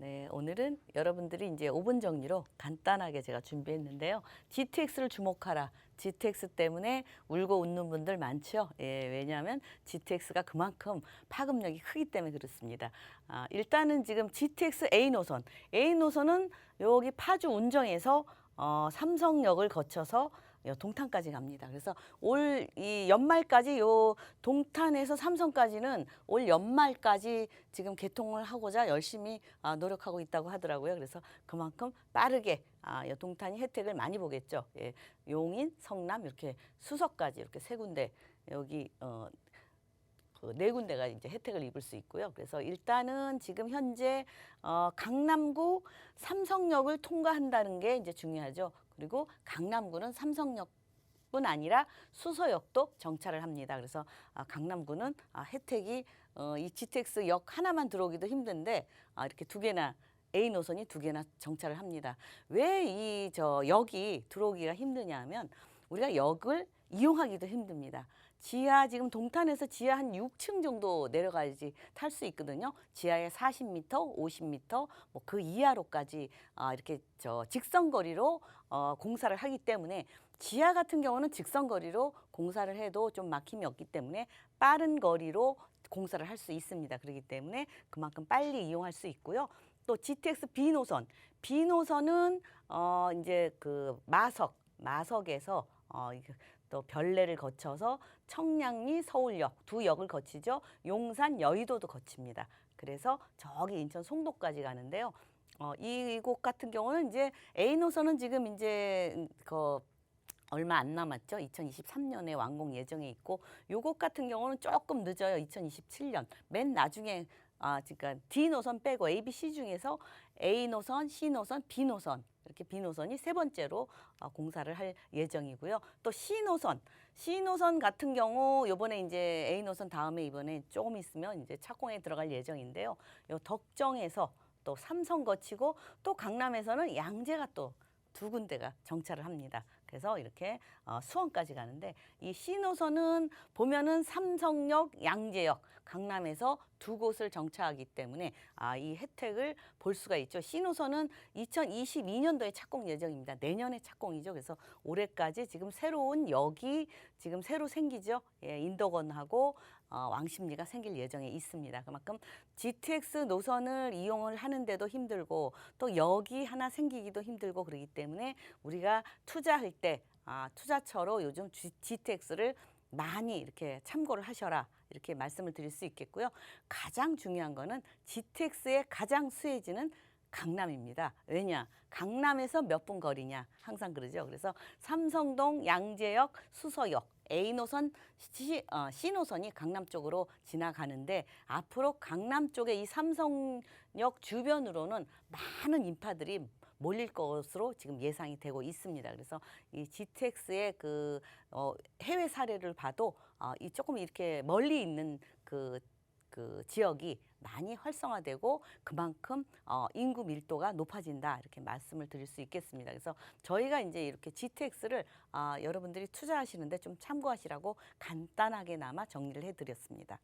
네, 오늘은 여러분들이 이제 5분 정리로 간단하게 제가 준비했는데요. GTX를 주목하라. GTX 때문에 울고 웃는 분들 많죠. 예, 왜냐하면 GTX가 그만큼 파급력이 크기 때문에 그렇습니다. 아, 일단은 지금 GTX A 노선, A 노선은 여기 파주 운정에서 어, 삼성역을 거쳐서 요 동탄까지 갑니다. 그래서 올 이 연말까지 요 동탄에서 삼성까지는 올 연말까지 지금 개통을 하고자 열심히 아, 노력하고 있다고 하더라고요. 그래서 그만큼 빠르게 아, 요 동탄이 혜택을 많이 보겠죠. 예, 용인, 성남 이렇게 수서까지 이렇게 세 군데 여기 어, 그 네 군데가 이제 혜택을 입을 수 있고요. 그래서 일단은 지금 현재 어, 강남구 삼성역을 통과한다는 게 이제 중요하죠. 그리고 강남구는 삼성역 뿐 아니라 수서역도 정차를 합니다. 그래서 아, 강남구는 아, 혜택이 어, 이 GTX 역 하나만 들어오기도 힘든데 아, 이렇게 두 개나 A 노선이 두 개나 정차를 합니다. 왜 이 저 역이 들어오기가 힘드냐 하면 우리가 역을 이용하기도 힘듭니다. 지하 지금 동탄에서 지하 한 6층 정도 내려가야지 탈 수 있거든요. 지하에 40m, 50m 뭐 그 이하로까지 아, 이렇게 저 직선 거리로 어, 공사를 하기 때문에 지하 같은 경우는 직선 거리로 공사를 해도 좀 막힘이 없기 때문에 빠른 거리로 공사를 할 수 있습니다. 그렇기 때문에 그만큼 빨리 이용할 수 있고요. 또 GTX B 노선, B 노선은 어 이제 그 마석, 마석에서 어 또 별내를 거쳐서 청량리, 서울역 두 역을 거치죠. 용산, 여의도도 거칩니다. 그래서 저기 인천 송도까지 가는데요. 어 이곳 같은 경우는 이제 A 노선은 지금 이제 그 얼마 안 남았죠. 2023년에 완공 예정에 있고 요것 같은 경우는 조금 늦어요. 2027년. 맨 나중에 아, 그러니까 D 노선 빼고 A, B, C 중에서 A 노선, C 노선, B 노선 이렇게 B 노선이 세 번째로 어, 공사를 할 예정이고요. 또 C 노선, C 노선 같은 경우 요번에 이제 A 노선 다음에 이번에 조금 있으면 이제 착공에 들어갈 예정인데요. 요 덕정에서 또 삼성 거치고 또 강남에서는 양재가 또 두 군데가 정차를 합니다. 그래서 이렇게 어, 수원까지 가는데 이 신호선은 보면은 삼성역, 양재역, 강남에서 두 곳을 정차하기 때문에 아, 이 혜택을 볼 수가 있죠. 신호선은 2022년도에 착공 예정입니다. 내년에 착공이죠. 그래서 올해까지 지금 새로운 역이 지금 새로 생기죠. 예, 인덕원하고 어, 왕십리가 생길 예정에 있습니다. 그만큼 GTX 노선을 이용을 하는데도 힘들고 또 역이 하나 생기기도 힘들고 그러기 때문에 우리가 투자할 때 아, 투자처로 요즘 GTX를 많이 이렇게 참고를 하셔라 이렇게 말씀을 드릴 수 있겠고요. 가장 중요한 거는 GTX의 가장 수혜지는 강남입니다. 왜냐? 강남에서 몇 분 거리냐? 항상 그러죠. 그래서 삼성동, 양재역, 수서역, A 노선, C, 어, C 노선이 강남 쪽으로 지나가는데 앞으로 강남 쪽에 이 삼성역 주변으로는 많은 인파들이 몰릴 것으로 지금 예상이 되고 있습니다. 그래서 이 GTX의 그 어, 해외 사례를 봐도 어, 이 조금 이렇게 멀리 있는 그그 지역이 많이 활성화되고 그만큼 어, 인구 밀도가 높아진다 이렇게 말씀을 드릴 수 있겠습니다. 그래서 저희가 이제 이렇게 GTX를 아, 여러분들이 투자하시는데 좀 참고하시라고 간단하게나마 정리를 해드렸습니다.